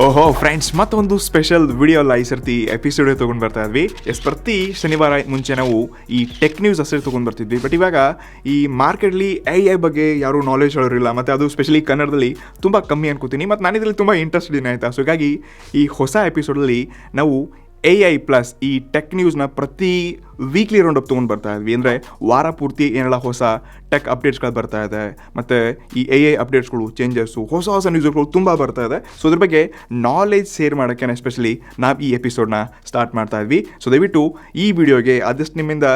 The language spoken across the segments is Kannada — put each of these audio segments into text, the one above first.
ಓಹೋ ಫ್ರೆಂಡ್ಸ್ ಮತ್ತೊಂದು ಸ್ಪೆಷಲ್ ವಿಡಿಯೋ ಅಲ್ಲ ಈ ಸರ್ತಿ ಎಪಿಸೋಡ್ ತೊಗೊಂಡು ಬರ್ತಾ ಇದ್ವಿ. ಎಸ್ ಪ್ರತಿ ಶನಿವಾರ ಮುಂಚೆ ನಾವು ಈ ಟೆಕ್ ನ್ಯೂಸ್ ಅಷ್ಟೇ ತೊಗೊಂಡು ಬರ್ತಿದ್ವಿ. ಬಟ್ ಇವಾಗ ಈ ಮಾರ್ಕೆಟ್ಲಿ ಐ ಐ ಬಗ್ಗೆ ಯಾರು ನಾಲೆಜ್ ಹೇಳೋರಿಲ್ಲ ಮತ್ತು ಅದು ಸ್ಪೆಷಲಿ ಕನ್ನಡದಲ್ಲಿ ತುಂಬ ಕಮ್ಮಿ ಅನ್ಕೋತೀನಿ. ಮತ್ತು ನಾನು ಇದರಲ್ಲಿ ತುಂಬ ಇಂಟ್ರೆಸ್ಟ್ ಇದೆ ಆಯಿತಾ? ಸೊ ಹೀಗಾಗಿ ಈ ಹೊಸ ಎಪಿಸೋಡಲ್ಲಿ ನಾವು ಎ ಐ ಪ್ಲಸ್ ಈ ಟೆಕ್ ನ್ಯೂಸ್ನ ಪ್ರತಿ ವೀಕ್ಲಿ ರೌಂಡ್ ಅಪ್ ತೊಗೊಂಡು ಬರ್ತಾ ಇದ್ವಿ. ಅಂದರೆ ವಾರ ಪೂರ್ತಿ ಏನೆಲ್ಲ ಹೊಸ ಟೆಕ್ ಅಪ್ಡೇಟ್ಸ್ಗಳು ಬರ್ತಾ ಇದೆ, ಮತ್ತು ಈ ಎ ಐ ಅಪ್ಡೇಟ್ಸ್ಗಳು ಚೇಂಜಸ್ಸು ಹೊಸ ಹೊಸ ನ್ಯೂಸ್ಗಳು ತುಂಬ ಬರ್ತಾ ಇದೆ. ಸೊ ಅದ್ರ ಬಗ್ಗೆ ನಾಲೆಜ್ ಶೇರ್ ಮಾಡೋಕ್ಕೆ ಎಸ್ಪೆಷಲಿ ನಾವು ಈ ಎಪಿಸೋಡ್ನ ಸ್ಟಾರ್ಟ್ ಮಾಡ್ತಾ ಇದ್ವಿ. ಸೊ ದಯವಿಟ್ಟು ಈ ವಿಡಿಯೋಗೆ ಆದಷ್ಟು ನಿಮ್ಮಿಂದ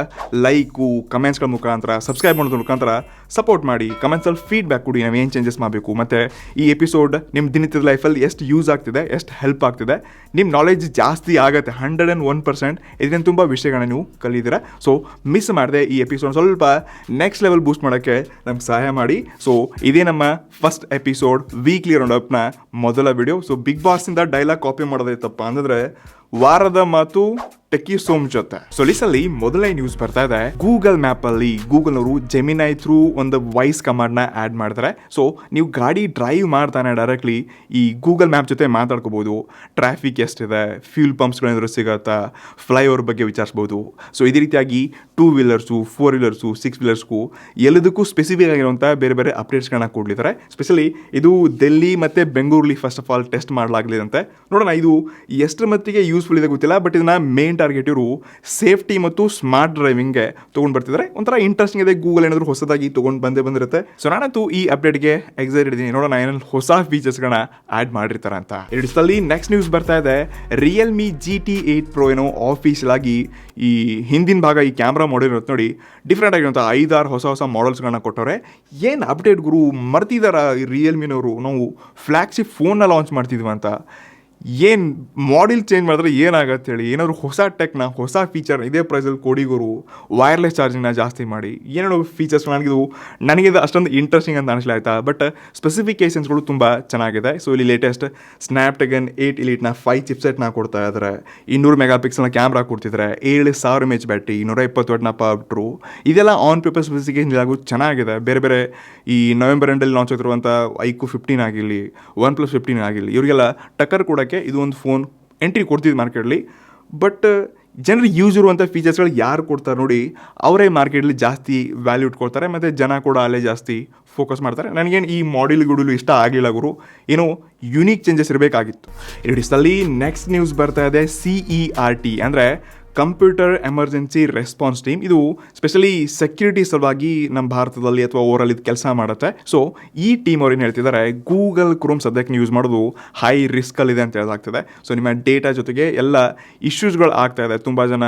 ಲೈಕು ಕಮೆಂಟ್ಸ್ಗಳ ಮುಖಾಂತರ ಸಬ್ಸ್ಕ್ರೈಬ್ ಮಾಡೋದ್ರ ಮುಖಾಂತರ ಸಪೋರ್ಟ್ ಮಾಡಿ. ಕಮೆಂಟ್ಸಲ್ಲಿ ಫೀಡ್ಬ್ಯಾಕ್ ಕೊಡಿ. ನಾವು ಏನು ಚೇಂಜಸ್ ಮಾಡಬೇಕು? ಮತ್ತು ಈ ಎಪಿಸೋಡ್ ನಿಮ್ಮ ದಿನನಿತ್ಯದ ಲೈಫಲ್ಲಿ ಎಷ್ಟು ಯೂಸ್ ಆಗ್ತಿದೆ, ಎಷ್ಟು ಹೆಲ್ಪ್ ಆಗ್ತಿದೆ? ನಿಮ್ಮ ನಾಲೆಜ್ ಜಾಸ್ತಿ ಆಗುತ್ತೆ ಹಂಡ್ರೆಡ್ ಆ್ಯಂಡ್ ಒನ್ ಪರ್ಸೆಂಟ್ ಇದರಿಂದ ತುಂಬ ವಿಷಯಗಳನ್ನ ನೀವು ಕಲಿತೀರಾ? ಸೊ ಮಿಸ್ ಮಾಡಿದೆ ಈ ಎಪಿಸೋಡ್ ಸ್ವಲ್ಪ ನೆಕ್ಸ್ಟ್ ಲೆವೆಲ್ ಬೂಸ್ಟ್ ಮಾಡೋಕ್ಕೆ ನಮ್ಗೆ ಸಹಾಯ ಮಾಡಿ. ಸೊ ಇದೇ ನಮ್ಮ ಫಸ್ಟ್ ಎಪಿಸೋಡ್ ವೀಕ್ಲಿ ರೌಂಡ್ ಅಪ್ನ ಮೊದಲ ವಿಡಿಯೋ ಸೊ ಬಿಗ್ ಬಾಸಿಂದ ಡೈಲಾಗ್ ಕಾಪಿ ಮಾಡೋದೈತಪ್ಪ ಅಂದರೆ ವಾರದ ಮಾತು ಟೆಕ್ಕಿ ಸೋಮ್ ಜೊತೆ. ಸೊ ಲಿಸ್ಟಲ್ಲಿ ಮೊದಲನೇ ನ್ಯೂಸ್ ಬರ್ತಾ ಇದೆ. ಗೂಗಲ್ ಮ್ಯಾಪ್ ಅಲ್ಲಿ ಗೂಗಲ್ ಅವರು ಜೆಮಿನೈ ಥ್ರೂ ಒಂದು ವಾಯ್ಸ್ ಕಮಾಂಡ್ನ ಆಡ್ ಮಾಡ್ತಾರೆ. ಸೊ ನೀವು ಗಾಡಿ ಡ್ರೈವ್ ಮಾಡ್ತಾನೆ ಡೈರೆಕ್ಟ್ಲಿ ಈ ಗೂಗಲ್ ಮ್ಯಾಪ್ ಜೊತೆ ಮಾತಾಡ್ಕೋಬಹುದು ಟ್ರಾಫಿಕ್ ಎಷ್ಟಿದೆ? ಫ್ಯೂಲ್ ಪಂಪ್ಸ್ಗಳೇನಾದ್ರು ಸಿಗತ್ತಾ? ಫ್ಲೈಓವರ್ ಬಗ್ಗೆ ವಿಚಾರಿಸ್ಬೋದು. ಸೊ ಇದೇ ರೀತಿಯಾಗಿ two wheelers four wheelers six ವೀಲರ್ಸ್ಗೂ ಎಲ್ಲದಕ್ಕೂ ಸ್ಪೆಸಿಫಿಕ್ ಆಗಿರುವಂಥ ಬೇರೆ ಬೇರೆ ಅಪ್ಡೇಟ್ಸ್ಗಳನ್ನ ಕೊಡ್ಲಿದ್ದಾರೆ. ಸ್ಪೆಷಲಿ ಇದು ದೆಲ್ಲಿ ಮತ್ತು ಬೆಂಗಳೂರಲ್ಲಿ ಫಸ್ಟ್ ಆಫ್ ಆಲ್ ಟೆಸ್ಟ್ ಮಾಡಲಾಗಲಿದಂತೆ. ನೋಡೋಣ, ಇದು ಎಷ್ಟರ ಮಟ್ಟಿಗೆ ಯೂಸ್ಫುಲ್ ಇದೆ ಗೊತ್ತಿಲ್ಲ ಬಟ್ ಇದನ್ನ ಮೇನ್ ಟಾರ್ಗೆಟ್ ಇವರು ಸೇಫ್ಟಿ ಮತ್ತು ಸ್ಮಾರ್ಟ್ ಡ್ರೈವಿಂಗ್ಗೆ ತೊಗೊಂಡು ಬರ್ತಿದ್ದಾರೆ ಒಂಥರ ಇಂಟ್ರೆಸ್ಟಿಂಗ್ ಇದೆ. ಗೂಗಲ್ ಏನಾದರೂ ಹೊಸದಾಗಿ ತೊಗೊಂಡು ಬಂದೇ ಬಂದಿರುತ್ತೆ. ಸೊ ನಾನಂತೂ ಈ ಅಪ್ಡೇಟ್ಗೆ ಎಕ್ಸೈಟ್ ಇದ್ದೀನಿ. ನೋಡೋಣ ಏನೇನು ಹೊಸ ಫೀಚರ್ಸ್ಗಳನ್ನ ಆ್ಯಡ್ ಮಾಡಿರ್ತಾರೆ ಅಂತ. ಇಡಿಸ್ದಲ್ಲಿ ನೆಕ್ಸ್ಟ್ ನ್ಯೂಸ್ ಬರ್ತಾ ಇದೆ. Realme G T eight pro ಏನೋ ಆಫೀಷಿಯಲ್ ಈ ಹಿಂದಿನ ಭಾಗ ಈ ಕ್ಯಾಮ್ರಾ ಮಾಡೆಲ್ ಇರುತ್ತೆ ನೋಡಿ. ಡಿಫ್ರೆಂಟ್ ಆಗಿರುವಂಥ ಐದಾರು ಹೊಸ ಹೊಸ ಮಾಡೆಲ್ಸ್ಗಳನ್ನ ಕೊಟ್ಟವ್ರೆ. ಏನು ಅಪ್ಡೇಟ್ ಗುರು ಮರ್ತಿದಾರ ಈ ರಿಯಲ್ಮಿನವರು ನಾವು ಫ್ಲ್ಯಾಗ್ಶಿಪ್ ಫೋನ್ನ ಲಾಂಚ್ ಮಾಡ್ತಿದ್ವಿ ಅಂತ. ಏನು ಮಾಡೆಲ್ ಚೇಂಜ್ ಮಾಡಿದ್ರೆ ಏನಾಗತ್ತೆ ಹೇಳಿ? ಏನಾದರೂ ಹೊಸ ಟೆಕ್ನ ಹೊಸ ಫೀಚರ್ ಇದೇ ಪ್ರೈಸಲ್ಲಿ ಕೊಡಿಗೋರು ವೈರ್ಲೆಸ್ ಚಾರ್ಜಿಂಗ್ನ ಜಾಸ್ತಿ ಮಾಡಿ. ಏನೇನೋ ಫೀಚರ್ಸ್ ನನಗಿದು ನನಗಿದು ಅಷ್ಟೊಂದು ಇಂಟ್ರೆಸ್ಟಿಂಗ್ ಅಂತ ಅನಿಸ್ಲಿ ಆಯ್ತಾ? ಬಟ್ ಸ್ಪೆಸಿಫಿಕೇಷನ್ಸ್ಗಳು ತುಂಬ ಚೆನ್ನಾಗಿದೆ. ಸೊ ಇಲ್ಲಿ ಲೇಟೆಸ್ಟ್ ಸ್ನ್ಯಾಪ್ಡ್ರ್ಯಾಗನ್ ಏಯ್ಟ್ ಇಲಿಟ್ನ ಫೈವ್ ಚಿಪ್ಸೆಟ್ನ ಕೊಡ್ತಾ ಇದ್ದಾರೆ ಇನ್ನೂರು ಮೆಗಾ ಪಿಕ್ಸಲ್ನ ಕ್ಯಾಮ್ರಾ ಕೊಡ್ತಿದ್ದಾರೆ ಏಳು ಸಾವಿರ ಎಂ ಎಚ್ ಬ್ಯಾಟ್ರಿ ಇನ್ನೂರ ಇಪ್ಪತ್ತು ವಾಟ್ನ ಪವರ್ಟ್ರು ಇದೆಲ್ಲ ಆನ್ ಪೇಪರ್ ಸ್ಪೆಸಿಫಿಕೇಶನ್ ಆಗೋದು ಚೆನ್ನಾಗಿದೆ. ಬೇರೆ ಬೇರೆ ಈ ನವೆಂಬರ್ ಎಂಡಲ್ಲಿ ಲಾಂಚ್ ಆಗಿರುವಂಥ ಐಕು ಫಿಫ್ಟೀನ್ ಆಗಿರಲಿ ಒನ್ ಪ್ಲಸ್ ಫಿಫ್ಟೀನ್ ಆಗಿರಲಿ, ಇವರಿಗೆಲ್ಲ ಟಕ್ಕರ್ ಕೊಡೋಕ್ಕೆ ಇದು ಒಂದು ಫೋನ್ ಎಂಟ್ರಿ ಕೊಡ್ತಿದ್ದು ಮಾರ್ಕೆಟಲ್ಲಿ ಬಟ್ ಜನರಿಗೆ ಯೂಸ್ ಇರುವಂಥ ಫೀಚರ್ಸ್ಗಳು ಯಾರು ಕೊಡ್ತಾರೆ ನೋಡಿ, ಅವರೇ ಮಾರ್ಕೆಟಲ್ಲಿ ಜಾಸ್ತಿ ವ್ಯಾಲ್ಯೂ ಇಟ್ಕೊಳ್ತಾರೆ, ಮತ್ತು ಜನ ಕೂಡ ಅಲ್ಲೇ ಜಾಸ್ತಿ ಫೋಕಸ್ ಮಾಡ್ತಾರೆ. ನನಗೇನು ಈ ಮಾಡೆಲ್ ಗುಡಲು ಇಷ್ಟ ಆಗಲಿಲ್ಲ ಗುರು. ಏನೋ ಯುನೀಕ್ ಚೇಂಜಸ್ ಇರಬೇಕಾಗಿತ್ತು. ಇಡಿಸ್ದಲ್ಲಿ ನೆಕ್ಸ್ಟ್ ನ್ಯೂಸ್ ಬರ್ತಾ ಇದೆ ಸಿ ಇ ಆರ್ ಟಿ ಅಂದರೆ ಕಂಪ್ಯೂಟರ್ ಎಮರ್ಜೆನ್ಸಿ ರೆಸ್ಪಾನ್ಸ್ ಟೀಮ್. ಇದು ಸ್ಪೆಷಲಿ ಸೆಕ್ಯೂರಿಟಿ ಸಲುವಾಗಿ ನಮ್ಮ ಭಾರತದಲ್ಲಿ ಅಥವಾ ಓವರಲ್ಲಿ ಇದು ಕೆಲಸ ಮಾಡುತ್ತೆ. ಸೊ ಈ ಟೀಮ್ ಅವ್ರು ಏನು ಹೇಳ್ತಿದ್ದಾರೆ, ಗೂಗಲ್ ಕ್ರೋಮ್ ಸದ್ಯಕ್ಕೆ ಯೂಸ್ ಮಾಡೋದು ಹೈ ರಿಸ್ಕಲ್ಲಿದೆ ಅಂತ ಹೇಳೋದಾಗ್ತದೆ ಸೊ ನಿಮ್ಮ ಡೇಟಾ ಜೊತೆಗೆ ಎಲ್ಲ ಇಶ್ಯೂಸ್ಗಳು ಆಗ್ತಾ ಇದೆ. ತುಂಬ ಜನ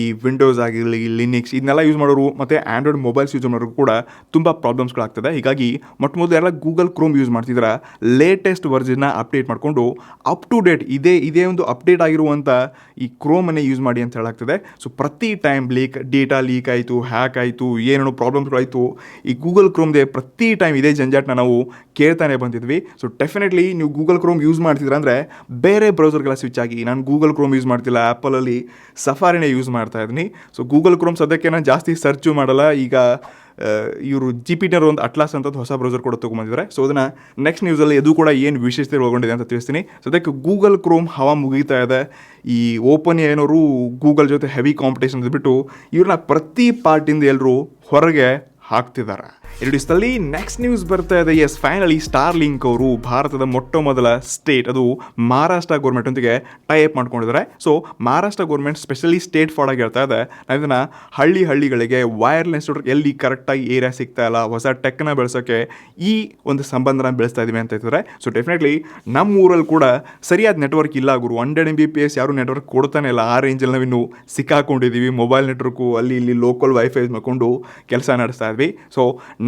ಈ ವಿಂಡೋಸ್ ಆಗಿರಲಿ ಲಿನಿಕ್ಸ್ ಇದನ್ನೆಲ್ಲ ಯೂಸ್ ಮಾಡೋರು ಮತ್ತು ಆ್ಯಂಡ್ರಾಯ್ಡ್ ಮೊಬೈಲ್ಸ್ ಯೂಸ್ ಮಾಡೋರು ಕೂಡ ತುಂಬ ಪ್ರಾಬ್ಲಮ್ಸ್ಗಳಾಗ್ತದೆ ಹೀಗಾಗಿ ಮೊಟ್ಟ ಮೊದಲು ಎಲ್ಲ ಗೂಗಲ್ ಕ್ರೋಮ್ ಯೂಸ್ ಮಾಡ್ತಿದ್ರೆ ಲೇಟೆಸ್ಟ್ ವರ್ಜನ್ನ ಅಪ್ಡೇಟ್ ಮಾಡಿಕೊಂಡು ಅಪ್ ಟು ಡೇಟ್ ಇದೇ ಇದೇ ಒಂದು ಅಪ್ಡೇಟ್ ಆಗಿರುವಂಥ ಈ ಕ್ರೋಮನ್ನೇ ಯೂಸ್ ಮಾಡಿ ಅಂತ ಹೇಳಾಗ್ತದೆ ಸೊ ಪ್ರತಿ ಟೈಮ್ ಲೀಕ್ ಡೇಟಾ ಲೀಕ್ ಆಯಿತು ಹ್ಯಾಕ್ ಆಯಿತು, ಏನೇನೋ ಪ್ರಾಬ್ಲಮ್ಸ್ಗಳಾಯಿತು ಈ ಗೂಗಲ್ ಕ್ರೋಮ್ದೆ ಪ್ರತಿ ಟೈಮ್ ಇದೇ ಜಂಜಾಟ್ನ ನಾವು ಕೇಳ್ತಾನೆ ಬಂದಿದ್ವಿ. ಸೊ ಡೆಫಿನೆಟ್ಲಿ ನೀವು ಗೂಗಲ್ ಕ್ರೋಮ್ ಯೂಸ್ ಮಾಡ್ತಿದ್ರೆ ಅಂದರೆ ಬೇರೆ ಬ್ರೌಸರ್ಗಳ ಸ್ವಿಚ್ ಆಗಿ ನಾನು ಗೂಗಲ್ ಕ್ರೋಮ್ ಯೂಸ್ ಮಾಡ್ತಿಲ್ಲ ಆ್ಯಪಲಲ್ಲಿ ಸಫಾರಿನೇ ಯೂಸ್ ಮಾಡ್ತಾ ಇದ್ದೀನಿ. ಸೊ ಗೂಗಲ್ ಕ್ರೋಮ್ ಸದ್ಯಕ್ಕೆ ನಾನು ಜಾಸ್ತಿ ಸರ್ಚು ಮಾಡಲ್ಲ. ಈಗ ಇವರು ಜಿ ಪಿ ಟಿನರ್ ಒಂದು ಅಟ್ಲಾಸ್ ಅಂತ ಹೊಸ ಬ್ರೌಸರ್ ಕೂಡ ತೊಗೊಂಬಂದಿದ್ದಾರೆ ಸೊ ಅದನ್ನು ನೆಕ್ಸ್ಟ್ ನ್ಯೂಸಲ್ಲಿ ಅದು ಕೂಡ ಏನು ವಿಶೇಷತೆ ಒಳಗೊಂಡಿದೆ ಅಂತ ತಿಳಿಸ್ತೀನಿ. ಸೊ ಅದಕ್ಕೆ ಗೂಗಲ್ ಕ್ರೋಮ್ ಹವಾ ಮುಗೀತಾ ಇದೆ. ಈ ಓಪನ್ ಏನೋರು ಗೂಗಲ್ ಜೊತೆ ಹೆವಿ ಕಾಂಪಿಟೇಷನ್ ಬಿಟ್ಟು ಇವ್ರನ್ನ ಪ್ರತಿ ಪಾರ್ಟಿಂದ ಎಲ್ಲರೂ ಹೊರಗೆ ಹಾಕ್ತಿದ್ದಾರೆ. ಎರಡಿಸ್ತಲ್ಲಿ ನೆಕ್ಸ್ಟ್ ನ್ಯೂಸ್ ಬರ್ತಾ ಇದೆ. ಎಸ್ ಫೈನಲಿ ಸ್ಟಾರ್ ಲಿಂಕ್ ಅವರು ಭಾರತದ ಮೊಟ್ಟ ಮೊದಲ ಸ್ಟೇಟ್ ಅದು ಮಹಾರಾಷ್ಟ್ರ ಗೌರ್ಮೆಂಟ್ ಒಂದಿಗೆ ಟೈಪ್ ಮಾಡ್ಕೊಂಡಿದ್ದಾರೆ. So Maharashtra government specially state forward ಆಗಿ ಹೇಳ್ತಾ ಇದೆ. ಇದನ್ನು ಹಳ್ಳಿ ಹಳ್ಳಿಗಳಿಗೆ ವೈರ್ಲೆಸ್ ಎಲ್ಲಿ ಕರೆಕ್ಟಾಗಿ ಏರಿಯಾ ಸಿಗ್ತಾ ಇಲ್ಲ, ಹೊಸ ಟೆಕ್ನ ಬೆಳೆಸೋಕ್ಕೆ ಈ ಒಂದು ಸಂಬಂಧನ ಬೆಳೆಸ್ತಾ ಇದ್ದೀವಿ ಅಂತ ಹೇಳ್ತಾರೆ ಸೊ ಡೆಫಿನೆಟ್ಲಿ ನಮ್ಮ ಊರಲ್ಲಿ ಕೂಡ ಸರಿಯಾದ ನೆಟ್ವರ್ಕ್ ಇಲ್ಲ ಗುರು. Hundred M B P S ಯಾರು ನೆಟ್ವರ್ಕ್ ಕೊಡ್ತಾನೆ ಇಲ್ಲ. ಆ ರೇಂಜಲ್ಲಿ ನಾವಿನ್ನು ಸಿಕ್ಕಾಕೊಂಡಿದ್ದೀವಿ ಮೊಬೈಲ್ ನೆಟ್ವರ್ಕು ಅಲ್ಲಿ ಇಲ್ಲಿ ಲೋಕಲ್ ವೈಫೈ ಮಾಡ್ಕೊಂಡು ಕೆಲಸ ನಡೆಸ್ತಾ ಇದ್ವಿ. ಸೊ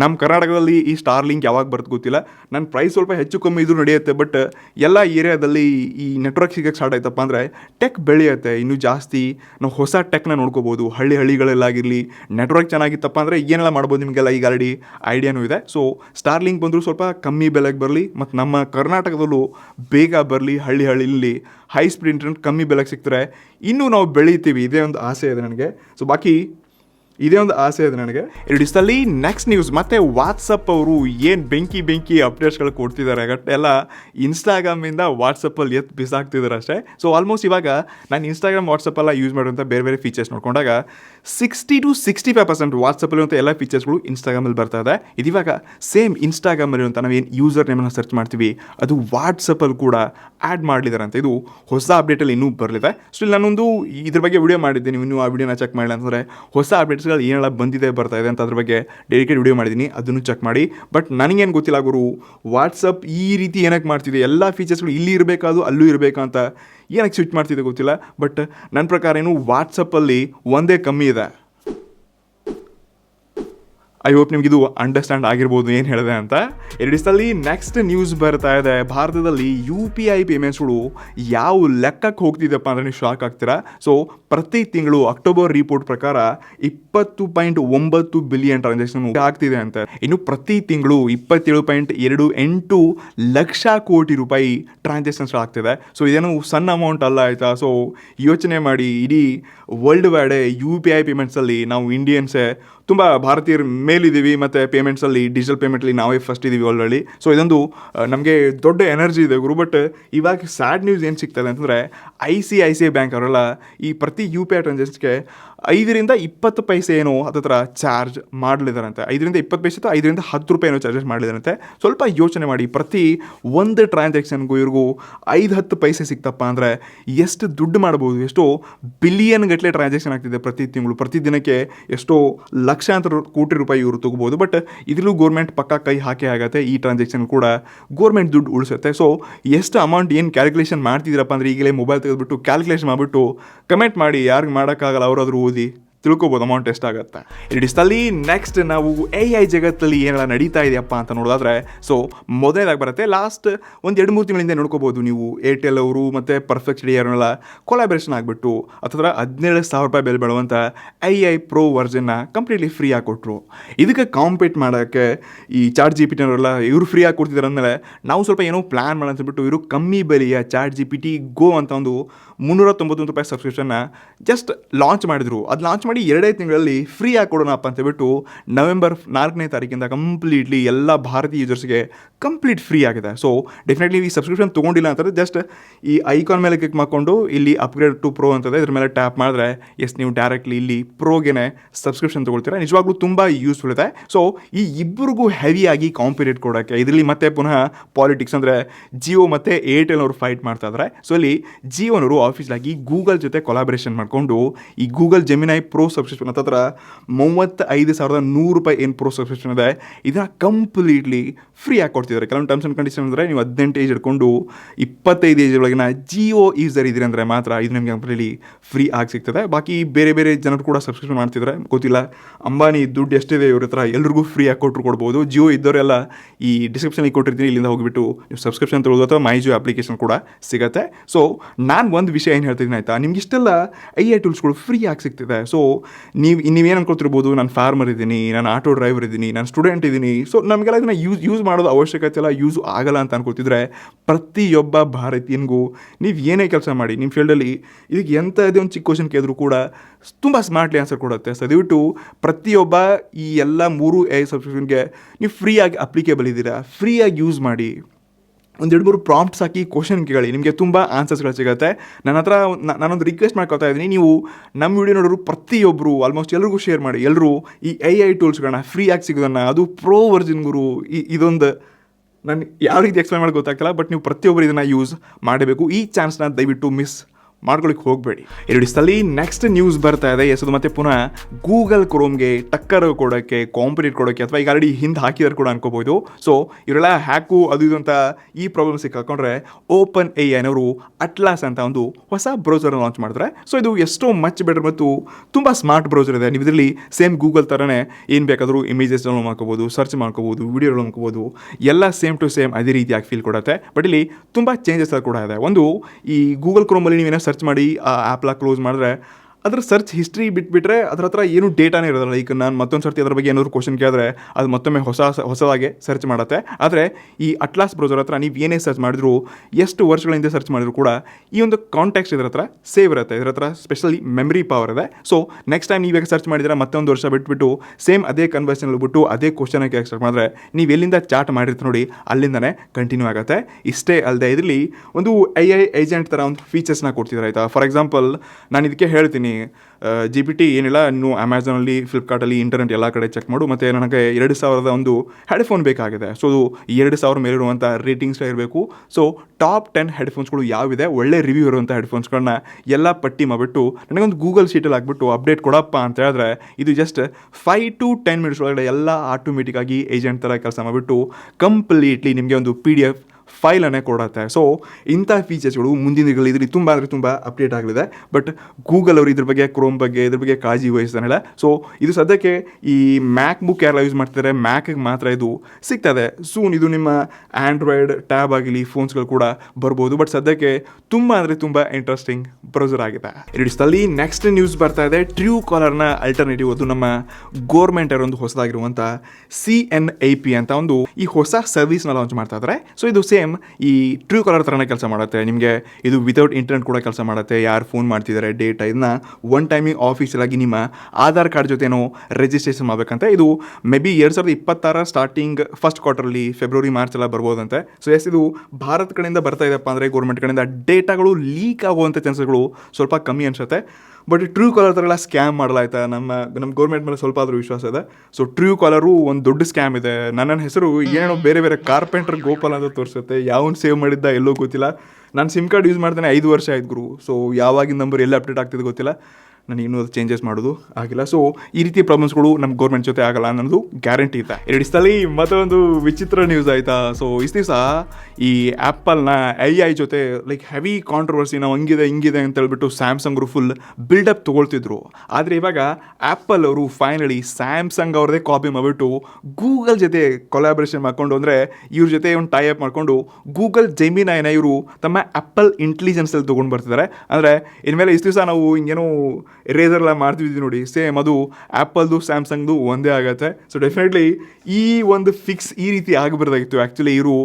ನಮ್ಮ ಕರ್ನಾಟಕದಲ್ಲಿ ಈ ಸ್ಟಾರ್ ಲಿಂಕ್ ಯಾವಾಗ ಬರ್ತು ಗೊತ್ತಿಲ್ಲ. ನನ್ನ ಪ್ರೈಸ್ ಸ್ವಲ್ಪ ಹೆಚ್ಚು ಕಮ್ಮಿ ಇದ್ರೂ ನಡೆಯುತ್ತೆ ಬಟ್ ಎಲ್ಲ ಏರಿಯಾದಲ್ಲಿ ಈ ನೆಟ್ವರ್ಕ್ ಸಿಗೋಕ್ಕೆ ಸ್ಟಾರ್ಟ್ ಆಯ್ತಪ್ಪ ಅಂದರೆ ಟೆಕ್ ಬೆಳೆಯುತ್ತೆ. ಇನ್ನೂ ಜಾಸ್ತಿ ನಾವು ಹೊಸ ಟೆಕ್ನ ನೋಡ್ಕೋಬೋದು. ಹಳ್ಳಿ ಹಳ್ಳಿಗಳಲ್ಲಾಗಿರಲಿ ನೆಟ್ವರ್ಕ್ ಚೆನ್ನಾಗಿತ್ತಪ್ಪ ಅಂದರೆ ಏನೆಲ್ಲ ಮಾಡ್ಬೋದು ನಿಮಗೆಲ್ಲ ಈಗ ಆಲ್ರೆಡಿ ಐಡಿಯಾನೂ ಇದೆ. ಸೊ ಸ್ಟಾರ್ ಲಿಂಕ್ ಬಂದರೂ ಸ್ವಲ್ಪ ಕಮ್ಮಿ ಬೆಲೆಗೆ ಬರಲಿ, ಮತ್ತು ನಮ್ಮ ಕರ್ನಾಟಕದಲ್ಲೂ ಬೇಗ ಬರಲಿ, ಹಳ್ಳಿ ಹಳ್ಳಿಲಿ ಹೈ ಸ್ಪೀಡ್ ಇಂಟರ್ನೆಟ್ ಕಮ್ಮಿ ಬೆಲೆಗೆ ಸಿಗ್ತಾರೆ ಇನ್ನೂ ನಾವು ಬೆಳೀತೀವಿ, ಇದೇ ಒಂದು ಆಸೆ ಇದೆ ನನಗೆ. ಸೊ ಬಾಕಿ ಇದೇ ಒಂದು ಆಸೆ ಇದೆ ನನಗೆ. ಎರಡು ದಿವಸದಲ್ಲಿ ನೆಕ್ಸ್ಟ್ ನ್ಯೂಸ್ ಮತ್ತೆ ವಾಟ್ಸಪ್ ಅವರು ಏನು ಬೆಂಕಿ ಬೆಂಕಿ ಅಪ್ಡೇಟ್ಸ್ಗಳು ಕೊಡ್ತಿದ್ದಾರೆ ಬಟ್ ಎಲ್ಲ ಇನ್ಸ್ಟಾಗ್ರಾಮಿಂದ ವಾಟ್ಸಪ್ಪಲ್ಲಿ ಎತ್ತು ಬಿಸಾಕ್ತಿದ್ದಾರೆ ಅಷ್ಟೇ. ಸೊ ಆಲ್ಮೋಸ್ಟ್ ಇವಾಗ ನಾನು ಇನ್ಸ್ಟಾಗ್ರಾಮ್ ವಾಟ್ಸಪ್ ಎಲ್ಲ ಯೂಸ್ ಮಾಡುವಂಥ ಬೇರೆ ಬೇರೆ features ನೋಡ್ಕೊಂಡಾಗ sixty to sixty five percent ವಾಟ್ಸಪ್ಪಲ್ಲಿರುವಂಥ ಎಲ್ಲ ಫೀಚರ್ಸ್ಗಳು ಇನ್ಸ್ಟಾಗ್ರಾಮಲ್ಲಿ ಬರ್ತಾ ಇದೆ. ಇದಿವಾಗ ಸೇಮ್ ಇನ್ಸ್ಟಾಗ್ರಾಮಲ್ಲಿರುವಂಥ ಏನು ಯೂಸರ್ ನೇಮನ್ನು ಸರ್ಚ್ ಮಾಡ್ತೀವಿ, ಅದು ವಾಟ್ಸಪ್ಪಲ್ಲಿ ಕೂಡ ಆ್ಯಡ್ ಮಾಡಿದ್ದಾರೆ ಅಂತ. ಇದು ಹೊಸ ಅಪ್ಡೇಟಲ್ಲಿ ಇನ್ನೂ ಬರಲಿದೆ. ಸ್ಟಿಲ್ ನಾನೊಂದು ಇದ್ರ ಬಗ್ಗೆ ವಿಡಿಯೋ ಮಾಡಿದ್ದೀನಿ. ನೀವು ಇನ್ನೂ ಆ ವಿಡಿಯೋನ ಚೆಕ್ ಮಾಡಿಲ್ಲ ಅಂತಂದರೆ, ಹೊಸ ಅಪ್ಡೇಟ್ಸ್ಗಳು ಏನೆಲ್ಲ ಬಂದಿದೆ, ಬರ್ತಾ ಇದೆ ಅಂತ ಅದ್ರ ಬಗ್ಗೆ ಡೆಡಿಕೇಟ್ ವಿಡಿಯೋ ಮಾಡಿದ್ದೀನಿ. ಅದನ್ನು ಚೆಕ್ ಮಾಡಿ. ಬಟ್ ನನಗೇನು ಗೊತ್ತಿಲ್ಲ ಗುರು ವಾಟ್ಸಪ್ ಈ ರೀತಿ ಏನಕ್ಕೆ ಮಾಡ್ತಿದೆ? ಎಲ್ಲ ಫೀಚರ್ಸ್ಗಳು ಇಲ್ಲಿ ಇರಬೇಕಾದ್ರು ಅಲ್ಲೂ ಇರಬೇಕಂತ ಏನಕ್ಕೆ ಸ್ವಿಚ್ ಮಾಡ್ತಿದೆ ಗೊತ್ತಿಲ್ಲ. ಬಟ್ ನನ್ನ ಪ್ರಕಾರ ಏನು ವಾಟ್ಸಪ್ಪಲ್ಲಿ ಒಂದೇ ಕಮ್ಮಿ ಇದೆ. ಐ ಹೋಪ್ ನಿಮ್ಗೆ ಇದು ಅಂಡರ್ಸ್ಟ್ಯಾಂಡ್ ಆಗಿರ್ಬೋದು ಏನು ಹೇಳಿದೆ ಅಂತ. ಎರಡು ದಿವಸದಲ್ಲಿ ನೆಕ್ಸ್ಟ್ ನ್ಯೂಸ್ ಬರ್ತಾ ಇದೆ. ಭಾರತದಲ್ಲಿ ಯು ಪಿ ಐ ಪೇಮೆಂಟ್ಸ್ಗಳು ಯಾವ ಲೆಕ್ಕಕ್ಕೆ ಹೋಗ್ತಿದ್ದಪ್ಪ ಅಂದರೆ ನೀವು ಶಾಕ್ ಆಗ್ತೀರಾ? ಸೊ ಪ್ರತಿ ತಿಂಗಳು ಅಕ್ಟೋಬರ್ ರಿಪೋರ್ಟ್ ಪ್ರಕಾರ ಇಪ್ಪತ್ತು ಪಾಯಿಂಟ್ ಒಂಬತ್ತು ಬಿಲಿಯನ್ ಟ್ರಾನ್ಸಾಕ್ಷನ್ ಆಗ್ತಿದೆ ಅಂತ. ಇನ್ನು ಪ್ರತಿ ತಿಂಗಳು ಇಪ್ಪತ್ತೇಳು ಪಾಯಿಂಟ್ ಎರಡು ಎಂಟು ಲಕ್ಷ ಕೋಟಿ ರೂಪಾಯಿ ಟ್ರಾನ್ಸಾಕ್ಷನ್ಸ್ ಆಗ್ತಿದೆ. ಸೊ ಇದೇನು ಸಣ್ಣ ಅಮೌಂಟ್ ಅಲ್ಲ ಆಯಿತಾ? ಸೊ ಯೋಚನೆ ಮಾಡಿ ಇಡೀ world wide U P I ಪೇಮೆಂಟ್ಸಲ್ಲಿ ನಾವು ಇಂಡಿಯನ್ಸೇ ತುಂಬ ಭಾರತೀಯರ ಮೇಲಿದ್ದೀವಿ, ಮತ್ತು ಪೇಮೆಂಟ್ಸಲ್ಲಿ ಡಿಜಿಟಲ್ ಪೇಮೆಂಟಲ್ಲಿ ನಾವೇ ಫಸ್ಟ್ ಇದ್ದೀವಿ ಆಲ್ರೆಡಿ ಸೊ ಇದೊಂದು ನಮಗೆ ದೊಡ್ಡ ಎನರ್ಜಿ ಇದೆ ಗುರು ಬಟ್ ಇವಾಗ ಸ್ಯಾಡ್ ನ್ಯೂಸ್ ಏನು ಸಿಗ್ತದೆ ಅಂತಂದರೆ I C I C I bank ಅವರೆಲ್ಲ ಈ ಪ್ರತಿ ಯು ಪಿ ಐ ಟ್ರಾನ್ಸಾಕ್ಷನ್ಸ್ಗೆ ಐದರಿಂದ ಇಪ್ಪತ್ತು ಪೈಸೆ ಏನೋ ಹತ್ತತ್ರ ಚಾರ್ಜ್ ಮಾಡಲಿದ್ದಾರಂತೆ ಐದರಿಂದ ಇಪ್ಪತ್ತು ಪೈಸೆ ಅಥವಾ ಐದರಿಂದ ಹತ್ತು ರೂಪಾಯಿ ಏನೋ ಚಾರ್ಜಸ್ ಮಾಡಲಿದ್ದಾರಂತೆ ಸ್ವಲ್ಪ ಯೋಚನೆ ಮಾಡಿ, ಪ್ರತಿ ಒಂದು ಟ್ರಾನ್ಸಾಕ್ಷನ್ಗೂ ಇವ್ರಿಗೂ ಐದು, ಹತ್ತು ಪೈಸೆ ಸಿಕ್ತಪ್ಪ ಅಂದರೆ ಎಷ್ಟು ದುಡ್ಡು ಮಾಡ್ಬೋದು, ಎಷ್ಟೋ ಬಿಲಿಯನ್ ಗಟ್ಟಲೆ ಟ್ರಾನ್ಸಾಕ್ಷನ್ ಆಗ್ತಿದೆ ಪ್ರತಿ ತಿಂಗಳು. ಪ್ರತಿ ದಿನಕ್ಕೆ ಎಷ್ಟೋ ಲಕ್ಷಾಂತರ ಕೋಟಿ ರೂಪಾಯಿ ಇವರು ತಗೋಬೋದು. ಬಟ್ ಇದರಲ್ಲೂ ಗೋರ್ಮೆಂಟ್ ಪಕ್ಕ ಕೈ ಹಾಕಿ ಆಗತ್ತೆ, ಈ ಟ್ರಾನ್ಸಾಕ್ಷನ್ ಕೂಡ ಗೋರ್ಮೆಂಟ್ ದುಡ್ಡು ಉಳಿಸುತ್ತೆ. ಸೊ ಎಷ್ಟು ಅಮೌಂಟ್ ಏನು ಕ್ಯಾಲ್ಕುಲೇಷನ್ ಮಾಡ್ತಿದ್ದೀರಪ್ಪ ಅಂದರೆ ಈಗಲೇ ಮೊಬೈಲ್ ತೆಗೆದುಬಿಟ್ಟು ಕ್ಯಾಲ್ಕುಲೇಷನ್ ಮಾಡಿಬಿಟ್ಟು ಕಮೆಂಟ್ ಮಾಡಿ, ಯಾರಿಗೆ ಮಾಡೋಕ್ಕಾಗಲ್ಲ, ಅವರಾದ್ರೂ ಓದಿ ತಿಳ್ಕೊಬೋದು ಅಮೌಂಟ್ ಇಸ್ ಇಡಿಸ್ತಲ್ಲಿ ನೆಕ್ಸ್ಟ್ ನಾವು ಎ ಐ ಜಗತ್ತಲ್ಲಿ ಏನೆಲ್ಲ ನಡೀತಾ ಇದೆಯಪ್ಪ ಅಂತ ನೋಡೋದಾದ್ರೆ ಸೊ ಮೊದಲನೇದಾಗಿ ಬರುತ್ತೆ ಲಾಸ್ಟ್ ಒಂದು ಎರಡು ಮೂರು ತಿಂಗಳಿಂದ ನೋಡ್ಕೋಬೋದು ನೀವು ಏರ್ಟೆಲ್ ಅವರು ಮತ್ತು ಪರ್ಫೆಕ್ಟ್ ಅವರೆಲ್ಲ ಕೊಲಾಬ್ರೇಷನ್ ಆಗಿಬಿಟ್ಟು ಅಥವಾ ಹದಿನೇಳು ಸಾವಿರ ರೂಪಾಯಿ ಬೆಲೆ ಬೆಳುವಂಥ ಐ ಐ ಪ್ರೋ ವರ್ಜನ್ನ ಕಂಪ್ಲೀಟ್ಲಿ ಫ್ರೀ ಆಗಿ ಕೊಟ್ಟರು ಇದಕ್ಕೆ ಕಾಂಪೀಟ್ ಮಾಡೋಕ್ಕೆ ಈ ಚಾರ್ಟ್ ಜಿ ಪಿ ಟಿ ಅವರೆಲ್ಲ ಇವರು ಫ್ರೀ ಆಗಿ ಕೊಡ್ತಿದ್ದಾರೆ ಅಂದಮೇಲೆ, ನಾವು ಸ್ವಲ್ಪ ಏನೋ ಪ್ಲ್ಯಾನ್ ಮಾಡೋಣ ಅಂತಬಿಟ್ಟು ಇವರು ಕಮ್ಮಿ ಬೆಲೆಯ chat G P T go ಅಂತ ಒಂದು ಮುನ್ನೂರ ತೊಂಬತ್ತೊಂದು ರೂಪಾಯಿ ಸಬ್ಸ್ಕ್ರಿಪ್ಷನ್ನ ಜಸ್ಟ್ ಲಾಂಚ್ ಮಾಡಿದರು. ಅದು ಲಾಂಚ್ ಮಾಡಿ ಎರಡೇ ತಿಂಗಳಲ್ಲಿ ಫ್ರೀ ಆಗಿ ಕೊಡೋಣಪ್ಪ ಅಂತ ಹೇಳ್ಬಿಟ್ಟು ನವೆಂಬರ್ ನಾಲ್ಕನೇ ತಾರೀಕಿಂದ ಕಂಪ್ಲೀಟ್ಲಿ ಎಲ್ಲ ಭಾರತೀಯ ಯೂಸರ್ಸ್ಗೆ ಕಂಪ್ಲೀಟ್ ಫ್ರೀ ಆಗಿದೆ. ಸೊ ಡೆಫಿನೆಟ್ಲಿ ಈ ಸಬ್ಸ್ಕ್ರಿಪ್ಷನ್ ತೊಗೊಂಡಿಲ್ಲ ಅಂತಂದರೆ ಜಸ್ಟ್ ಈ ಐಕಾನ್ ಮೇಲೆ ಕ್ಲಿಕ್ ಮಾಡಿಕೊಂಡು ಇಲ್ಲಿ ಅಪ್ಗ್ರೇಡ್ ಟು ಪ್ರೋ ಅಂತದೆ. ಇದ್ರ ಮೇಲೆ ಟ್ಯಾಪ್ ಮಾಡಿದ್ರೆ ಎಸ್ ನೀವು ಡೈರೆಕ್ಟ್ಲಿ ಇಲ್ಲಿ ಪ್ರೋಗೆನೆ ಸಬ್ಸ್ಕ್ರಿಪ್ಷನ್ ತೊಗೊಳ್ತೀರಾ. ನಿಜವಾಗ್ಲೂ ತುಂಬ ಯೂಸ್ಫುಲ್ ಇದೆ. ಸೊ ಈ ಇಬ್ಬರಿಗೂ ಹೆವಿಯಾಗಿ ಕಾಂಪಿಟೇಟ್ ಕೊಡೋಕ್ಕೆ ಇದರಲ್ಲಿ ಮತ್ತೆ ಪುನಃ ಪಾಲಿಟಿಕ್ಸ್ ಅಂದರೆ ಜಿಯೋ ಮತ್ತು ಏರ್ಟೆಲ್ ಅವರು ಫೈಟ್ ಮಾಡ್ತಾ ಇದ್ದಾರೆ ಸೊ ಇಲ್ಲಿ ಜಿಯೋನವರು ಆಫೀಸ್ಲಾಗಿ ಗೂಗಲ್ ಜೊತೆ ಕೊಲಾಬ್ರೇಷನ್ ಮಾಡಿಕೊಂಡು ಈ ಗೂಗಲ್ ಜೆಮಿನೈ ಪ್ರೋ ಸಬ್ಸ್ಕ್ರಿಪ್ಷನ್ ಹತ್ರ ಮೂವತ್ತೈದು ಸಾವಿರದ ನೂರು ರೂಪಾಯಿ ಏನು ಪ್ರೋ ಸಬ್ಸ್ಕ್ರಿಪ್ಷನ್ ಇದೆ, ಇದನ್ನು ಕಂಪ್ಲೀಟ್ಲಿ ಫ್ರೀ ಆಗಿ ಕೊಡ್ತಿದ್ದಾರೆ ಕೆಲವೊಂದು ಟರ್ಮ್ಸ್ ಆ್ಯಂಡ್ ಕಂಡೀಷನ್ ಅಂದರೆ ನೀವು ಹದಿನೆಂಟು ಏಜ್ ಹಿಡ್ಕೊಂಡು ಇಪ್ಪತ್ತೈದು ಏಜ್ ಒಳಗಿನ ಜಿಯೋ ಯೂಸರ್ ಇದ್ರಿ ಅಂದರೆ ಮಾತ್ರ ಇದು ನಿಮಗೆ ಕಂಪ್ಲೀಟ್ಲಿ ಫ್ರೀ ಆಗಿ ಸಿಗ್ತದೆ. ಬಾಕಿ ಬೇರೆ ಬೇರೆ ಜನರು ಕೂಡ ಸಬ್ಸ್ಕ್ರಿಪ್ಷನ್ ಮಾಡ್ತಿದ್ದಾರೆ ಗೊತ್ತಿಲ್ಲ, ಅಂಬಾನಿ ದುಡ್ಡು ಎಷ್ಟಿದೆ ಇವ್ರ ಹತ್ರ ಎಲ್ರಿಗೂ ಫ್ರೀ ಆಗಿ ಕೊಟ್ಟರು ಕೊಡ್ಬೋದು. ಜಿಯೋ ಇದ್ದವರೆಲ್ಲ ಈ ಡಿಸ್ಕ್ರಿಪ್ಷನಿಗೆ ಕೊಟ್ಟಿರ್ತೀನಿ, ಇಲ್ಲಿಂದ ಹೋಗಿಬಿಟ್ಟು ನೀವು ಸಬ್ಸ್ಕ್ರಿಪ್ಷನ್ ತೊಗೊಳ್ಳೋದು ಅಥವಾ ಮೈ ಜಿಯೋ ಅಪ್ಲಿಕೇಶನ್ ಕೂಡ ಸಿಗುತ್ತೆ. ಸೊ ನಾನು ಒಂದು ವಿಷಯ ಏನು ಹೇಳ್ತಿದ್ದೀನಿ ಆಯಿತಾ? ನಿಮ್ಗೆ ಇಷ್ಟೆಲ್ಲ ಐ ಐ ಟೂಲ್ಸ್ಗಳು ಫ್ರೀ ಆಗಿ ಸಿಗ್ತಿದೆ. ಸೊ ನೀವು ನೀವೇನು ಅನ್ಕೊತಿರ್ಬೋದು ನಾನು ಫಾರ್ಮರ್ ಇದ್ದೀನಿ, ನಾನು ಆಟೋ ಡ್ರೈವರ್ ಇದ್ದೀನಿ, ನಾನು ಸ್ಟೂಡೆಂಟ್ ಇದ್ದೀನಿ. ಸೊ ನಮಗೆಲ್ಲ ಇದನ್ನು ಯೂಸ್ ಯೂಸ್ ಮಾಡೋದು ಅವಶ್ಯಕತೆ ಎಲ್ಲ ಯೂಸ್ ಆಗಲ್ಲ ಅಂತ ಅನ್ಕೊತಿದ್ರೆ ಪ್ರತಿಯೊಬ್ಬ ಭಾರತೀಯನಿಗೂ ನೀವು ಏನೇ ಕೆಲಸ ಮಾಡಿ ನಿಮ್ಮ ಫೀಲ್ಡಲ್ಲಿ ಇದಕ್ಕೆ ಎಂಥದೇ ಒಂದು ಚಿಕ್ಕ ಕ್ವಶನ್ ಕೇಳಿದ್ರು ಕೂಡ ತುಂಬ ಸ್ಮಾರ್ಟ್ಲಿ ಆನ್ಸರ್ ಕೊಡುತ್ತೆ. ಸೊ ದಯವಿಟ್ಟು ಪ್ರತಿಯೊಬ್ಬ ಈ ಎಲ್ಲ ಮೂರು ಎ ಸಬ್ಸ್ಕ್ರಿಪ್ಷನ್ಗೆ ನೀವು ಫ್ರೀಯಾಗಿ ಅಪ್ಲಿಕೇಬಲ್ ಇದ್ದೀರಾ? ಫ್ರೀಯಾಗಿ ಯೂಸ್ ಮಾಡಿ. ಒಂದು ಎರಡು ಮೂರು ಪ್ರಾಂಪ್ಟ್ಸ್ ಹಾಕಿ ಕ್ವಶನ್ ಕೇಳಿ. ನಿಮಗೆ ತುಂಬ ಆನ್ಸರ್ಸ್ಗಳು ಸಿಗುತ್ತೆ. ನನ್ನ ಹತ್ರ ನಾನೊಂದು ರಿಕ್ವೆಸ್ಟ್ ಮಾಡ್ಕೊತಾ ಇದ್ದೀನಿ. ನೀವು ನಮ್ಮ ವಿಡಿಯೋ ನೋಡೋರು ಪ್ರತಿಯೊಬ್ಬರು ಆಲ್ಮೋಸ್ಟ್ ಎಲ್ರಿಗೂ ಶೇರ್ ಮಾಡಿ. ಎಲ್ಲರೂ ಈ ಐ ಐ ಟೂಲ್ಸ್ಗಳನ್ನ ಫ್ರೀಯಾಗಿ ಸಿಗೋದನ್ನು, ಅದು ಪ್ರೋ ವರ್ಜಿನ್ ಗುರು, ಈ- ಇದೊಂದು ನಾನು ಯಾವ ರೀತಿ ಎಕ್ಸ್ಪ್ಲೈನ್ ಮಾಡೋದು ಗೊತ್ತಾಗ್ತಿಲ್ಲ ಬಟ್ ನೀವು ಪ್ರತಿಯೊಬ್ಬರು ಇದನ್ನು ಯೂಸ್ ಮಾಡಬೇಕು. ಈ ಚಾನ್ಸ್ನ ದಯವಿಟ್ಟು ಮಿಸ್ ಮಾಡ್ಕೊಳಿಕ್ಕೆ ಹೋಗಬೇಡಿ. ಎರಡು ಸಲ ನೆಕ್ಸ್ಟ್ ನ್ಯೂಸ್ ಬರ್ತಾ ಇದೆ. ಎಸದು ಮತ್ತೆ ಪುನಃ ಗೂಗಲ್ ಕ್ರೋಮ್ಗೆ ಟಕ್ಕರ್ ಕೊಡೋಕ್ಕೆ ಕಾಂಪಿಟೇಟ್ ಕೊಡೋಕ್ಕೆ ಅಥವಾ ಈಗ ಆಲ್ರೆಡಿ ಹಿಂದೆ ಹಾಕಿದಾರೆ ಕೂಡ ಅನ್ಕೋಬೋದು ಸೊ ಇವರೆಲ್ಲ ಹ್ಯಾಕು ಅದು ಇದು ಅಂತ ಈ ಪ್ರಾಬ್ಲಮ್ ಸಿಕ್ಕಾಕೊಂಡ್ರೆ ಓಪನ್ ಎ ಅನ್ನೋರು ಅಟ್ಲಾಸ್ ಅಂತ ಒಂದು ಹೊಸ ಬ್ರೌಸರ್ ಲಾಂಚ್ ಮಾಡಿದ್ರೆ. ಸೊ ಇದು ಎಷ್ಟೋ ಮಚ್ ಬೆಟರ್ ಮತ್ತು ತುಂಬ ಸ್ಮಾರ್ಟ್ ಬ್ರೌಸರ್ ಇದೆ. ನೀವು ಇದರಲ್ಲಿ ಸೇಮ್ ಗೂಗಲ್ ಥರನೇ ಏನು ಬೇಕಾದರೂ ಇಮೇಜಸ್ ಡೌನ್ಲೋಡ್ ಮಾಡ್ಕೋಬೋದು ಸರ್ಚ್ ಮಾಡ್ಕೋಬೋದು ವೀಡಿಯೋ ಡೌನ್ಲೋಡ್ ಎಲ್ಲ ಸೇಮ್ ಟು ಸೇಮ್ ಅದೇ ರೀತಿಯಾಗಿ ಫೀಲ್ ಕೊಡುತ್ತೆ. ಬಟ್ ಇಲ್ಲಿ ತುಂಬ ಚೇಂಜಸ್ ಕೂಡ ಇದೆ. ಒಂದು ಈ ಗೂಗಲ್ ಕ್ರೋಮಲ್ಲಿ ನೀವೇನೋ ಸರ್ಚ್ ಮಾಡಿ ಆ ಆ್ಯಪ್ಲ ಕ್ಲೋಸ್ ಮಾಡಿದ್ರೆ ಅದ್ರ ಸರ್ಚ್ ಹಿಸ್ಟ್ರಿ ಬಿಟ್ಬಿಟ್ರೆ ಅದ್ರ ಹತ್ರ ಏನು ಡೇಟಾನೇ ಇರೋದಲ್ಲ. ಲೈಕ್ ನಾನು ಮತ್ತೊಂದು ಸರ್ತಿ ಅದ್ರ ಬಗ್ಗೆ ಏನಾದರೂ ಕ್ವಶನ್ ಕೇಳಿದ್ರೆ ಅದು ಮತ್ತೊಮ್ಮೆ ಹೊಸ ಹೊಸದಾಗೆ ಸರ್ಚ್ ಮಾಡುತ್ತೆ. ಆದರೆ ಈ ಅಟ್ಲಾಸ್ ಬ್ರೌಸರ್ ಹತ್ರ ನೀವು ಏನೇ ಸರ್ಚ್ ಮಾಡಿದ್ರು ಎಷ್ಟು ವರ್ಷಗಳಿಂದ ಸರ್ಚ್ ಮಾಡಿದ್ರು ಕೂಡ ಈ ಒಂದು ಕಾಂಟ್ಯಾಕ್ಸ್ ಇದ್ರ ಹತ್ರ ಸೇವ್ ಇರುತ್ತೆ. ಇದ್ರ ಹತ್ರ ಸ್ಪೆಷಲಿ ಮೆಮರಿ ಪವರ್ ಇದೆ. ಸೊ ನೆಕ್ಸ್ಟ್ ಟೈಮ್ ನೀವೇ ಸರ್ಚ್ ಮಾಡಿದ್ರೆ ಮತ್ತೊಂದು ವರ್ಷ ಬಿಟ್ಬಿಟ್ಟು ಸೇಮ್ ಅದೇ ಕನ್ವರ್ಸನ್ ಬಿಟ್ಟು ಅದೇ ಕ್ವಶನ್ ಸ್ಟಾರ್ಟ್ ಮಾಡಿದ್ರೆ ನೀವು ಎಲ್ಲಿಂದ ಚಾಟ್ ಮಾಡಿರ್ತೀರಿ ನೋಡಿ ಅಲ್ಲಿಂದನೇ ಕಂಟಿನ್ಯೂ ಆಗುತ್ತೆ. ಇಷ್ಟೇ ಅಲ್ಲದೆ ಇದರಲ್ಲಿ ಒಂದು ಐ ಐ ಏಜೆಂಟ್ ಥರ ಒಂದು ಫೀಚರ್ಸ್ನ ಕೊಡ್ತಿದ್ದಾರೆ ಆಯಿತಾ? ಫಾರ್ ಎಕ್ಸಾಂಪಲ್ ನಾನು ಇದಕ್ಕೆ ಹೇಳ್ತೀನಿ. ಜಿ ಪಿ ಟಿ ಏನಿಲ್ಲ, ಇನ್ನು ಅಮೆಝಾನಲ್ಲಿ ಫ್ಲಿಪ್ಕಾರ್ಟಲ್ಲಿ ಇಂಟರ್ನೆಟ್ ಎಲ್ಲ ಕಡೆ ಚೆಕ್ ಮಾಡು. ಮತ್ತು ನನಗೆ ಎರಡು ಸಾವಿರದ ಒಂದು ಹೆಡ್ಫೋನ್ ಬೇಕಾಗಿದೆ. ಸೊ ಅದು ಎರಡು ಸಾವಿರ ಮೇಲಿರುವಂಥ ರೇಟಿಂಗ್ಸ್ ಇರಬೇಕು. ಸೊ ಟಾಪ್ ಟೆನ್ ಹೆಡ್ಫೋನ್ಸ್ಗಳು ಯಾವಿದೆ ಒಳ್ಳೆ ರಿವ್ಯೂ ಇರುವಂಥ ಹೆಡ್ಫೋನ್ಸ್ಗಳನ್ನ ಎಲ್ಲ ಪಟ್ಟಿ ಮಾಡಿಬಿಟ್ಟು ನನಗೊಂದು ಗೂಗಲ್ ಶೀಟಲ್ಲಿ ಹಾಕ್ಬಿಟ್ಟು ಅಪ್ಡೇಟ್ ಕೊಡಪ್ಪ ಅಂತ ಹೇಳಿದ್ರೆ, ಇದು just five to ten minutes ಒಳಗಡೆ ಎಲ್ಲ ಆಟೋಮೆಟಿಕ್ ಆಗಿ ಏಜೆಂಟ್ ಥರ ಕೆಲಸ ಮಾಡಿಬಿಟ್ಟು ಕಂಪ್ಲೀಟ್ಲಿ ನಿಮಗೆ ಒಂದು ಪಿ ಡಿ ಎಫ್ ಫೈಲನ್ನೇ ಕೊಡುತ್ತೆ. ಸೊ ಇಂಥ ಫೀಚರ್ಸ್ಗಳು ಮುಂದಿನ ದಿನಗಳಲ್ಲಿ ತುಂಬ ಅಂದರೆ ತುಂಬ ಅಪ್ಡೇಟ್ ಆಗಲಿದೆ. ಬಟ್ ಗೂಗಲ್ ಅವರು ಇದ್ರ ಬಗ್ಗೆ ಕ್ರೋಮ್ ಬಗ್ಗೆ, ಇದ್ರ ಬಗ್ಗೆ ಕಾಳಜಿ ವಹಿಸ್ತಾನೆ. ಸೊ ಇದು ಸದ್ಯಕ್ಕೆ ಈ ಮ್ಯಾಕ್ ಬುಕ್ ಯಾರೆಲ್ಲ ಯೂಸ್ ಮಾಡ್ತಾರೆ ಮ್ಯಾಕಿಗೆ ಮಾತ್ರ ಇದು ಸಿಗ್ತದೆ. ಸೂನ್ ಇದು ನಿಮ್ಮ ಆ್ಯಂಡ್ರಾಯ್ಡ್ ಟ್ಯಾಬ್ ಆಗಲಿ ಫೋನ್ಸ್ಗಳು ಕೂಡ ಬರ್ಬೋದು. ಬಟ್ ಸದ್ಯಕ್ಕೆ ತುಂಬ ಅಂದರೆ ತುಂಬ ಇಂಟ್ರೆಸ್ಟಿಂಗ್ ಬ್ರೌಸರ್ ಆಗಿದೆ. ಎರಡಿಸ್ತಲ್ಲಿ ನೆಕ್ಸ್ಟ್ ನ್ಯೂಸ್ ಬರ್ತಾ ಇದೆ. ಟ್ರೂ ಕಾಲರ್ನ ಅಲ್ಟರ್ನೇಟಿವ್ ಅದು ನಮ್ಮ ಗೋರ್ಮೆಂಟ್ ಒಂದು ಹೊಸದಾಗಿರುವಂಥ ಸಿ ಎನ್ ಐ ಪಿ ಅಂತ ಒಂದು ಈ ಹೊಸ ಸರ್ವಿಸ್ನ ಲಾಂಚ್ ಮಾಡ್ತಾ ಇದ್ದಾರೆ ಸೊ ಇದು ಸೇಮ್ ಈ ಟ್ರೂ ಕಾಲರ್ ಥರನೇ ಕೆಲಸ ಮಾಡುತ್ತೆ. ನಿಮಗೆ ಇದು ವಿತೌಟ್ ಇಂಟರ್ನೆಟ್ ಕೂಡ ಕೆಲಸ ಮಾಡುತ್ತೆ. ಯಾರು ಫೋನ್ ಮಾಡ್ತಿದ್ದಾರೆ ಡೇಟಾ ಇದನ್ನ ಒನ್ ಟೈಮಿಂಗ್ ಆಫೀಸಲ್ಲಾಗಿ ನಿಮ್ಮ ಆಧಾರ್ ಕಾರ್ಡ್ ಜೊತೆನೋ ರಿಜಿಸ್ಟ್ರೇಷನ್ ಮಾಡಬೇಕಂತ. ಇದು ಮೇ ಬಿ ಎರಡು ಸಾವಿರದ ಇಪ್ಪತ್ತಾರ starting first quarterly February March ಎಲ್ಲ ಬರ್ಬೋದಂತೆ. ಸೊ ಎಸ್ ಇದು ಭಾರತ ಕಡೆಯಿಂದ ಬರ್ತಾ ಇದೆಪ್ಪ ಅಂದರೆ ಗೌರ್ಮೆಂಟ್ ಕಡೆಯಿಂದ. ಡೇಟಾಗಳು ಲೀಕ್ ಆಗುವಂಥ ಚಾನ್ಸಸ್ಗಳು ಸ್ವಲ್ಪ ಕಮ್ಮಿ ಅನ್ಸುತ್ತೆ. ಬಟ್ ಟ್ರೂ ಕಾಲರ್ ಥರ ಎಲ್ಲ ಸ್ಕ್ಯಾಮ್ ಮಾಡಲಾಯ್ತಾ? ನಮ್ಮ ನಮ್ಮ ಗೌರ್ಮೆಂಟ್ ಮೇಲೆ ಸ್ವಲ್ಪ ಆದರೂ ವಿಶ್ವಾಸ ಇದೆ. ಸೊ ಟ್ರೂ ಕಾಲರು ಒಂದು ದೊಡ್ಡ ಸ್ಕ್ಯಾಮ್ ಇದೆ. ನನ್ನ ಹೆಸರು ಏನೋ ಬೇರೆ ಬೇರೆ ಕಾರ್ಪೆಂಟರ್ ಗೋಪಾಲ್ ಅಂತ ತೋರಿಸುತ್ತೆ. ಯಾವನ್ ಸೇವ್ ಮಾಡಿದ್ದ ಎಲ್ಲೋ ಗೊತ್ತಿಲ್ಲ. ನಾನು ಸಿಮ್ ಕಾರ್ಡ್ ಯೂಸ್ ಮಾಡ್ತಾನೆ ಐದು ವರ್ಷ ಆಯ್ತು ಗುರು. ಸೊ ಯಾವಾಗಿನ ನಂಬರ್ ಎಲ್ಲ ಅಪ್ಡೇಟ್ ಆಗ್ತಿದೆ ಗೊತ್ತಿಲ್ಲ. ನಾನು ಇನ್ನೂ ಅದು ಚೇಂಜಸ್ ಮಾಡೋದು ಆಗಿಲ್ಲ. ಸೊ ಈ ರೀತಿ ಪ್ರಾಬ್ಲಮ್ಸ್ಗಳು ನಮ್ಮ ಗೌರ್ಮೆಂಟ್ ಜೊತೆ ಆಗಲ್ಲ ಅನ್ನೋದು ಗ್ಯಾರಂಟಿ ಇದೆ. ಎರಡು ಸ್ಥಳಿ ಮತ್ತೊಂದು ವಿಚಿತ್ರ ನ್ಯೂಸ್ ಆಯಿತಾ? ಸೊ ಇಷ್ಟು ದಿವಸ ಈ ಆ್ಯಪಲ್ನ ಐ ಐ ಜೊತೆ ಲೈಕ್ ಹೆವಿ ಕಾಂಟ್ರವರ್ಸಿ ನಾವು ಹಂಗಿದೆ, ಹಿಂಗಿದೆ ಅಂತ ಹೇಳ್ಬಿಟ್ಟು ಸ್ಯಾಮ್ಸಂಗ್ರು ಫುಲ್ ಬಿಲ್ಡಪ್ ತೊಗೊಳ್ತಿದ್ರು. ಆದರೆ ಇವಾಗ ಆ್ಯಪಲ್ ಅವರು ಫೈನಲಿ ಸ್ಯಾಮ್ಸಂಗ್ ಅವ್ರದ್ದೇ ಕಾಪಿ ಮಾಡಿಬಿಟ್ಟು ಗೂಗಲ್ ಜೊತೆ ಕೊಲಾಬ್ರೇಷನ್ ಮಾಡ್ಕೊಂಡು ಅಂದರೆ ಇವ್ರ ಜೊತೆ ಒಂದು ಟೈ ಅಪ್ ಮಾಡಿಕೊಂಡು ಗೂಗಲ್ ಜೈಮಿನೈನ ಇವರು ತಮ್ಮ ಆ್ಯಪಲ್ ಇಂಟೆಲಿಜೆನ್ಸಲ್ಲಿ ತೊಗೊಂಡು ಬರ್ತಿದ್ದಾರೆ. ಅಂದರೆ ಇನ್ಮೇಲೆ ಇಷ್ಟು ದಿವಸ ನಾವು ಹಿಂಗೇನೋ ರೇಸರ್ ಎಲ್ಲ ಮಾಡ್ತಿದ್ವಿ ನೋಡಿ. ಸೇಮ್ ಅದು ಆ್ಯಪಲ್ದು ಸ್ಯಾಮ್ಸಂಗ್ದು ಒಂದೇ ಆಗುತ್ತೆ. ಸೊ ಡೆಫಿನೆಟ್ಲಿ ಈ ಒಂದು ಫಿಕ್ಸ್ ಈ ರೀತಿ ಆಗಬಾರ್ದಾಗಿತ್ತು. ಆ್ಯಕ್ಚುಲಿ ಇವರು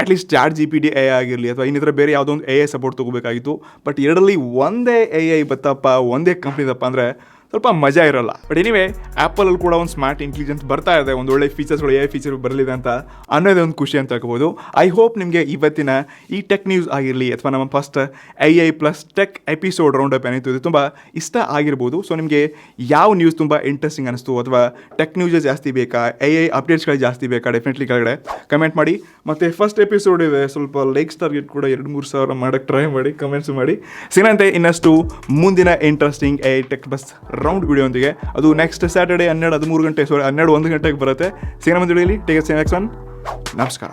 at least chat G P T A ಆಗಿರಲಿ ಅಥವಾ ಇನ್ನಿತರ ಬೇರೆ ಯಾವುದೋ ಒಂದು ಎ ಐ ಸಪೋರ್ಟ್ ತೊಗೋಬೇಕಾಗಿತ್ತು. ಬಟ್ ಎರಡರಲ್ಲಿ ಒಂದೇ ಎ ಐ ಬತ್ತಪ್ಪ, ಒಂದೇ ಕಂಪ್ನಿದಪ್ಪ ಅಂದರೆ ಸ್ವಲ್ಪ ಮಜಾ ಇರಲ್ಲ. ಬಟ್ ಎನಿವೆ ಆ್ಯಪಲಲ್ಲಿ ಕೂಡ ಒಂದು ಸ್ಮಾರ್ಟ್ ಇಂಟೆಲಿಜೆನ್ಸ್ ಬರ್ತಾ ಇದೆ. ಒಂದು ಒಳ್ಳೆ ಫೀಚರ್ಸ್ಗಳು ಏ ಫೀಚರ್ ಬರಲಿದೆ ಅಂತ ಅನ್ನೋದೇ ಒಂದು ಖುಷಿ ಅಂತ ಹೇಳ್ಬೋದು ಐ ಹೋಪ್ ನಿಮಗೆ ಇವತ್ತಿನ ಈ ಟೆಕ್ ನ್ಯೂಸ್ ಆಗಿರಲಿ ಅಥವಾ ನಮ್ಮ first I I plus tech episode round up ಏನಿತ್ತು ತುಂಬ ಇಷ್ಟ ಆಗಿರ್ಬೋದು. ಸೊ ನಿಮಗೆ ಯಾವ ನ್ಯೂಸ್ ತುಂಬ ಇಂಟ್ರೆಸ್ಟಿಂಗ್ ಅನಿಸ್ತು ಅಥವಾ ಟೆಕ್ ನ್ಯೂಸ್ ಜಾಸ್ತಿ ಬೇಕಾ ಐ ಐ ಅಪ್ಡೇಟ್ಸ್ಗಳು ಜಾಸ್ತಿ ಬೇಕಾ ಡೆಫಿನೆಟ್ಲಿ ಕೆಳಗಡೆ ಕಮೆಂಟ್ ಮಾಡಿ. ಮತ್ತು ಫಸ್ಟ್ ಎಪಿಸೋಡ್ ಇದೆ, ಸ್ವಲ್ಪ ಲೈಕ್ಸ್ ಟಾರ್ಗೆಟ್ ಕೂಡ ಎರಡು ಮೂರು ಸಾವಿರ ಮಾಡೋಕ್ಕೆ ಟ್ರೈ ಮಾಡಿ ಕಮೆಂಟ್ಸ್ ಮಾಡಿ. ಸಿಗಂತೆ ಇನ್ನಷ್ಟು ಮುಂದಿನ interesting I tech buzz round ವಿಡಿಯೋಂದಿಗೆ ಅದು ನೆಕ್ಸ್ಟ್ ಸ್ಯಾಟರ್ಡೆ ಹನ್ನೆರಡು ಹದಿಮೂರು ಗಂಟೆ ಸಾರಿ ಹನ್ನೆರಡು ಒಂದು ಗಂಟೆಗೆ ಬರುತ್ತೆ. ಸಿನಿಮಾ ಮಂದಿರಲ್ಲಿ ಟೇಕ್ ನೆಕ್ಸ್ಟ್ ಒನ್ ನಮಸ್ಕಾರ.